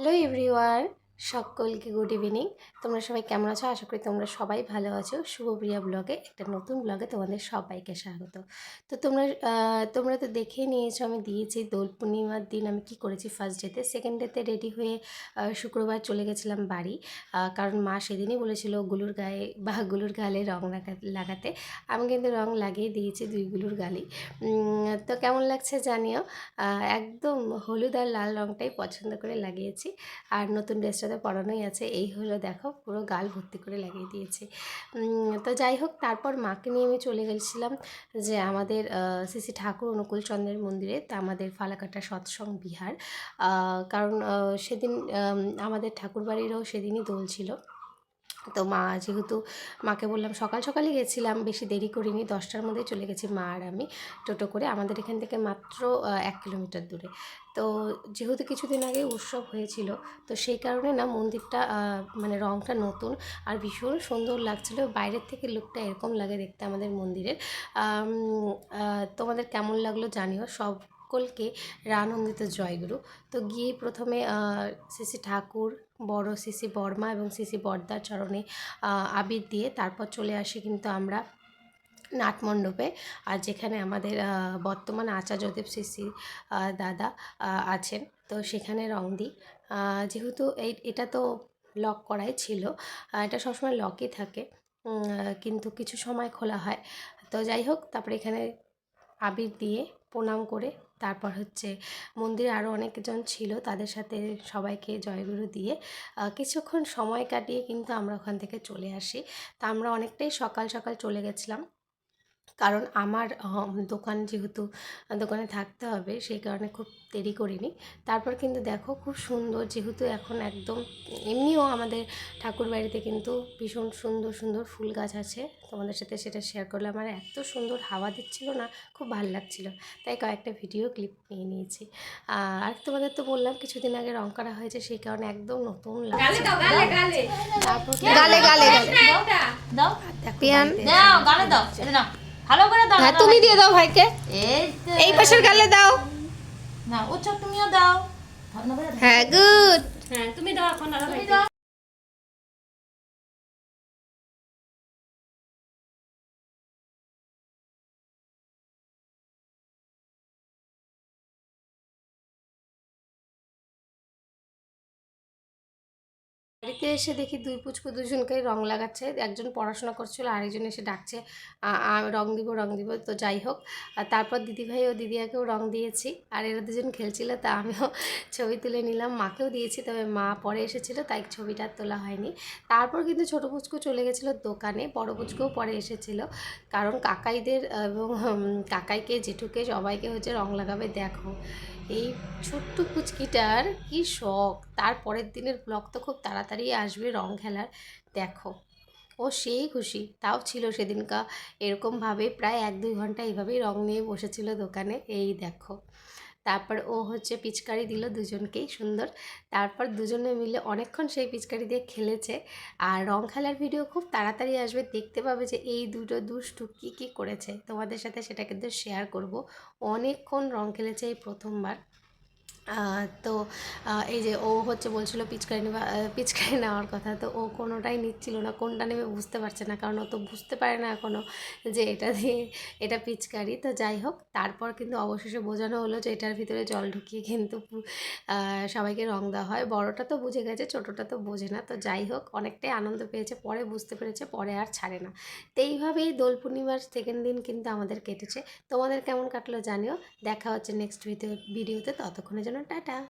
hello everyone. সকলকে good evening তোমরা সবাই কেমন আছো? আশা করি তোমরা সবাই ভালো আছো। শুভপ্রিয়া ব্লগে একটা নতুন ব্লগে তোমাদের সবাইকে স্বাগত। তো তোমরা তোমরা তো দেখেই নিয়েছো, আমি দিয়েছি দোল পূর্ণিমার দিন আমি কি করেছি ফার্স্ট ডেতে সেকেন্ড ডেতে রেডি হয়ে শুক্রবার চলে গেছিলাম বাড়ি। কারণ মা সেদিনই বলেছিল গুলুর গায়ে বা গুলুর গালে রং লাগা- লাগাতে। আমি কিন্তু রং লাগিয়ে দিয়েছি দুই গুলুর গালি তো কেমন লাগছে জানিও। একদম হলুদ আর লাল রংটাই পছন্দ করে লাগিয়েছি। আর নতুন ড্রেসটা তো পড়ানোই আছে। এই হলো দেখো, পুরো গাল ভর্তি করে লাগিয়ে দিয়েছে। তো যাই হোক, তারপর মাকে নিয়ে আমি চলে গেছিলাম যে আমাদের শ্রী ঠাকুর অনুকূলচন্দ্রের মন্দিরে, তা আমাদের ফালাকাটা সৎসং বিহার। কারণ সেদিন আমাদের ঠাকুর বাড়িরও সেদিনই দোল ছিল। তো মা, যেহেতু মাকে বললাম সকাল সকালে গেছিলাম, বেশি দেরি করিনি, দশটার মধ্যে চলে গেছি মা আর আমি টোটো করে। আমাদের এখান থেকে মাত্র এক কিলোমিটার দূরে। তো যেহেতু কিছুদিন আগে উৎসব হয়েছিল, তো সেই কারণে না মন্দিরটা মানে রংটা নতুন আর ভীষণ সুন্দর লাগছিল। বাইরের থেকে লুকটা এরকম লাগে দেখতে আমাদের মন্দিরের। তোমাদের কেমন লাগল জানিও। সকলকে রানন্দিত জয়গুরু। তো গিয়ে প্রথমে শ্রী ঠাকুর বড় সিসি বর্মা এবং সিসি বর্দার চরণে আবির দিয়ে তারপর চলে আসি কিন্তু আমরা নাটমণ্ডপে। আর যেখানে আমাদের বর্তমান আচার্যদেব আহ, দাদা আছেন। তো সেখানে রং দিই। যেহেতু এই এটা তো লক করাই ছিল এটা সবসময় লকই থাকে কিন্তু কিছু সময় খোলা হয়। তো যাই হোক তারপরে এখানে আবির দিয়ে প্রণাম করে তারপর হচ্ছে মন্দিরে আরও অনেকজন ছিল তাদের সাথে সবাইকে জয়গুরু দিয়ে কিছুক্ষণ সময় কাটিয়ে কিন্তু আমরা ওখান থেকে চলে আসি। তা আমরা অনেকটাই সকাল সকাল চলে গেছিলাম। কারণ আমার দোকান যেহেতু দোকানে থাকতে হবে সেই কারণে খুব দেরি করিনি। তারপর কিন্তু দেখো খুব সুন্দর যেহেতু এখন একদম এমনিও আমাদের ঠাকুর বাড়িতে কিন্তু ভীষণ সুন্দর সুন্দর ফুল গাছ আছে। তোমাদের সাথে সেটা শেয়ার করলাম। আর এত সুন্দর হাওয়া দিচ্ছিল না খুব ভালো লাগছিল। তাই কয়েকটা ভিডিও ক্লিপ নিয়ে নিয়েছি। আর তোমাদের তো বললাম কিছুদিন আগে রং করা হয়েছে সেই কারণে একদম নতুন লাগছে। তারপর গালে গালে গালে। দাও দাও দাও এটা নাও। ভালো করে দাও হ্যাঁ তুমি দিয়ে দাও ভাইকে। এই এই পাশের গালে দাও। না উচ্চ তুমিও দাও। হ্যাঁ গুড। হ্যাঁ তুমি দাও এখন আর দাও। বাড়িতে এসে দেখি দুই পুচকু দুজনকে রং লাগাচ্ছে। একজন পড়াশোনা করছিল, আরেকজন এসে ডাকছে রং দিব রং দিব। তো যাই হোক তারপর দিদিভাই ও দিদিয়াকেও রং দিয়েছি। আর এরা দুজন খেলছিল, তা আমিও ছবি তুলে নিলাম। মাকেও দিয়েছি, তবে মা পরে এসেছিল, তাই ছবিটা তোলা হয়নি। তারপর কিন্তু ছোটো পুচকু চলে গেছিল দোকানে, বড় পুচকুও পরে এসেছিল। কারণ কাকাইদের, এবং কাকাইকে, জেঠুকে, সবাইকে হচ্ছে রং লাগাবে, দেখো। এই ছোট্ট কুচকিটার কি শখ? তার পরের দিনের ব্লগ তো খুব তাড়াতাড়ি আসবে রং খেলার। দেখো, ও সেই খুশি। তাও ছিল সেদিনকা। এরকমভাবে প্রায় এক দুই ঘণ্টা এইভাবেই রং নিয়ে বসেছিল দোকানে। এই দেখো। তারপর ও হচ্ছে পিচকারি দিল দুজনকেই, সুন্দর। তারপর দুজনে মিলে অনেকক্ষণ সেই পিচকারি দিয়ে খেলেছে। আর রং খেলার ভিডিও খুব তাড়াতাড়ি আসবে, দেখতে পাবে যে এই দুটো দুষ্টু কী কী করেছে। তোমাদের সাথে সেটা কিন্তু শেয়ার করব। অনেকক্ষণ রং খেলেছে এই প্রথমবার। তো এই যে ও হচ্ছে বলছিল পিচকারি নেওয়া পিচকারি নেওয়ার কথা। তো ও কোনোটাই নিচ্ছিল না, কোনটা নেবে বুঝতে পারছে না। কারণ ও তো বুঝতে পারে না এখনও যে এটা দিয়ে এটা পিচকারি। তো যাই হোক, তারপর কিন্তু অবশেষে বোঝানো হলো যে এটার ভিতরে জল ঢুকিয়ে কিন্তু সবাইকে রং দেওয়া হয়। বড়টা তো বুঝে গেছে, ছোটোটা তো বোঝে না। তো যাই হোক, অনেকটাই আনন্দ পেয়েছে, পরে বুঝতে পেরেছে, পরে আর ছাড়ে না। তো এইভাবেই দোল পূর্ণিমার সেকেন্ড দিন কিন্তু আমাদের কেটেছে। তোমাদের কেমন কাটলো জানিও। দেখা হচ্ছে নেক্সট ভিডিও ভিডিওতে ততক্ষণের জন্য টাটা।